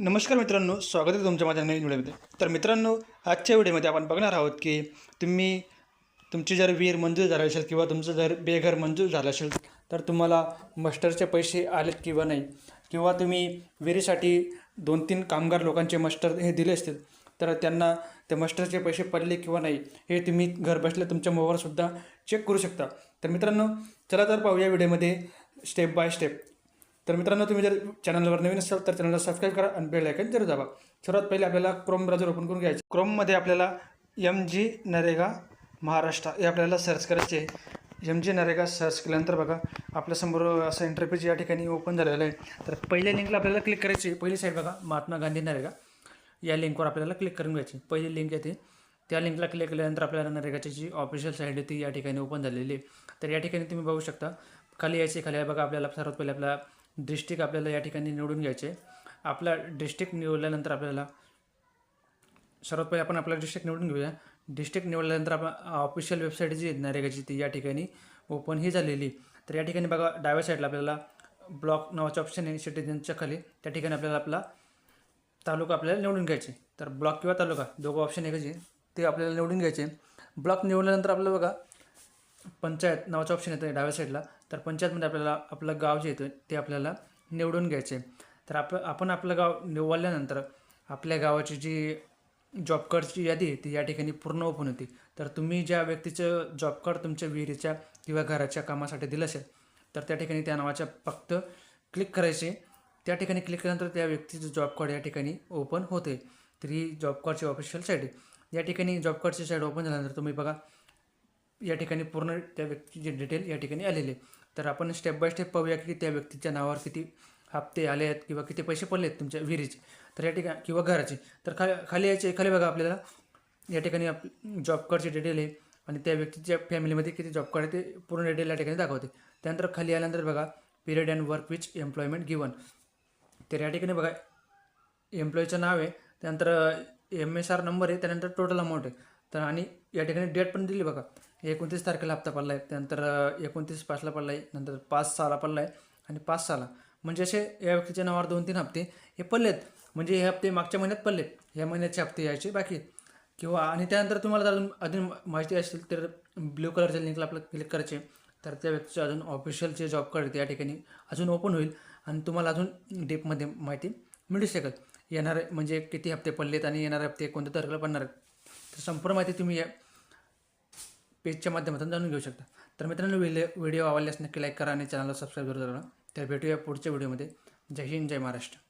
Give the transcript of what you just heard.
नमस्कार मित्रांनो स्वागत आहे तुमच्या माझ्या नवीन व्हिडिओमध्ये. तर मित्रांनो आजच्या व्हिडिओमध्ये आपण बघणार आहोत की तुम्ही तुमची जर विहीर मंजूर झाला असेल किंवा तुमचं जर बेघर मंजूर झालं असेल तर तुम्हाला मस्टरचे पैसे आलेत किंवा नाही? किंवा तुम्ही विहिरीसाठी दोन तीन कामगार लोकांचे मस्टर हे दिले असतील तर त्यांना ते मस्टरचे पैसे पडले किंवा नाही हे तुम्ही घर बसल्या तुमच्या मोबाईलसुद्धा चेक करू शकता. तर मित्रांनो चला तर पाहूया व्हिडिओमध्ये स्टेप बाय स्टेप तर मित्रांनो तुम्ही जर चॅनलवर नवीन असाल तर चॅनलला सबस्क्राईब करा आणि बेल आयकन जरूर दाबा. सर्वात पहिले आपल्याला क्रोम ब्राउझर ओपन करून घ्यायचे. क्रोममध्ये आपल्याला एम जी नरेगा महाराष्ट्र हे आपल्याला सर्च करायचे आहे. एम जी नरेगा सर्च केल्यानंतर बघा आपल्यासमोर असं इंटरपेज या ठिकाणी ओपन झालेलं आहे. तर पहिल्या लिंकला आपल्याला क्लिक करायची आहे. पहिली साईड बघा महात्मा गांधी नरेगा. या लिंकवर आपल्याला क्लिक करून घ्यायची पहिली लिंक येते. त्या लिंकला क्लिक केल्यानंतर आपल्याला नरेगाची जी ऑफिशियल साईड आहे ती या ठिकाणी ओपन झालेली आहे. तर या ठिकाणी तुम्ही बघू शकता खाली यायची खाली बघा आपल्याला सर्वात पहिले आपला डिस्ट्रिक्ट आपल्याला या ठिकाणी निवडून घ्यायचे. आपला डिस्ट्रिक्ट निवडल्यानंतर आपल्याला सर्वात पहिले आपण आपला डिस्ट्रिक्ट निवडून घेऊया. डिस्ट्रिक्ट निवडल्यानंतर आपण ऑफिशियल वेबसाईट जी आहे नरेगाची ती या ठिकाणी ओपन ही झालेली. तर या ठिकाणी बघा डाव्या साईडला आपल्याला ब्लॉक नावाचं ऑप्शन आहे सिटीजनच्या खाली. त्या ठिकाणी आपल्याला आपला तालुका आपल्याला निवडून घ्यायचे. तर ब्लॉक किंवा तालुका दोघं ऑप्शन एकच आहे ते आपल्याला निवडून घ्यायचे. ब्लॉक निवडल्यानंतर आपल्याला बघा पंचायत नावाचं ऑप्शन येतं डाव्या साईडला तर पंचायतमध्ये आपल्याला आपलं गाव जे येतं ते आपल्याला निवडून घ्यायचे. तर आप आपण आपलं गाव निवडल्यानंतर आपल्या गावाची जी जॉब कार्डची यादी आहे ती या ठिकाणी पूर्ण ओपन होती. तर तुम्ही ज्या व्यक्तीचं जॉब कार्ड तुमच्या विहिरीच्या किंवा घराच्या कामासाठी दिलं असेल तर त्या ठिकाणी त्या नावाच्या फक्त क्लिक करायचे. त्या ठिकाणी क्लिक केल्यानंतर त्या व्यक्तीचं जॉब कार्ड या ठिकाणी ओपन होते. तर ही जॉब कार्डची ऑफिशियल साईट आहे. या ठिकाणी जॉब कार्डची साईट ओपन झाल्यानंतर तुम्ही बघा या ठिकाणी पूर्ण त्या व्यक्तीचे डिटेल या ठिकाणी आलेले तर आपण स्टेप बाय स्टेप पाहूया की त्या व्यक्तीच्या नावावर किती हप्ते आले आहेत किंवा किती पैसे पडले आहेत तुमच्या विहिरीचे. तर या ठिकाणी किंवा घराचे. तर खा खाली यायचे खाली बघा आपल्याला. या ठिकाणी आप जॉब कार्डचे डिटेल आहे आणि त्या व्यक्तीच्या फॅमिलीमध्ये किती जॉब कार्ड आहे ते पूर्ण डिटेल या ठिकाणी दाखवते. त्यानंतर खाली आल्यानंतर बघा period and work which employment given तर या ठिकाणी बघा एम्प्लॉईचं नाव आहे. त्यानंतर एम एस आर नंबर आहे. त्यानंतर टोटल अमाऊंट आहे. तर आणि या ठिकाणी डेट पण दिली बघा. एकोणतीस तारखेला हप्ता पडला आहे त्यानंतर एकोणतीस पाचला पडला आहे नंतर पाच सहाला पडला आहे आणि पाच सहाला. म्हणजे असे या व्यक्तीच्या नावावर दोन तीन हप्ते हे पडलेत. म्हणजे हे हप्ते मागच्या महिन्यात पडलेत. या महिन्याचे हप्ते यायचे बाकी आहेत. किंवा आणि त्यानंतर तुम्हाला जर अजून अजून माहिती असेल तर ब्ल्यू कलरच्या लिंकला आपलं क्लिक करायचे. तर त्या व्यक्तीचं अजून ऑफिशियल जे जॉब कार्ड या ठिकाणी अजून ओपन होईल. आणि तुम्हाला अजून डीपमध्ये माहिती मिळू शकेल. येणारे म्हणजे किती हप्ते पडलेत आणि येणारे हप्ते कोणत्या तारखेला पडणार आहेत. तर संपूर्ण माहिती तुम्ही या पेजच्या माध्यमातून जाणून घेऊ शकता. तर मित्रांनो व्हिडिओ व्हिडिओ आवडल्यास नक्की लाईक करा आणि चॅनलला सबस्क्राईब करा. तर भेटूया पुढच्या व्हिडिओमध्ये. जय हिंद जय महाराष्ट्र.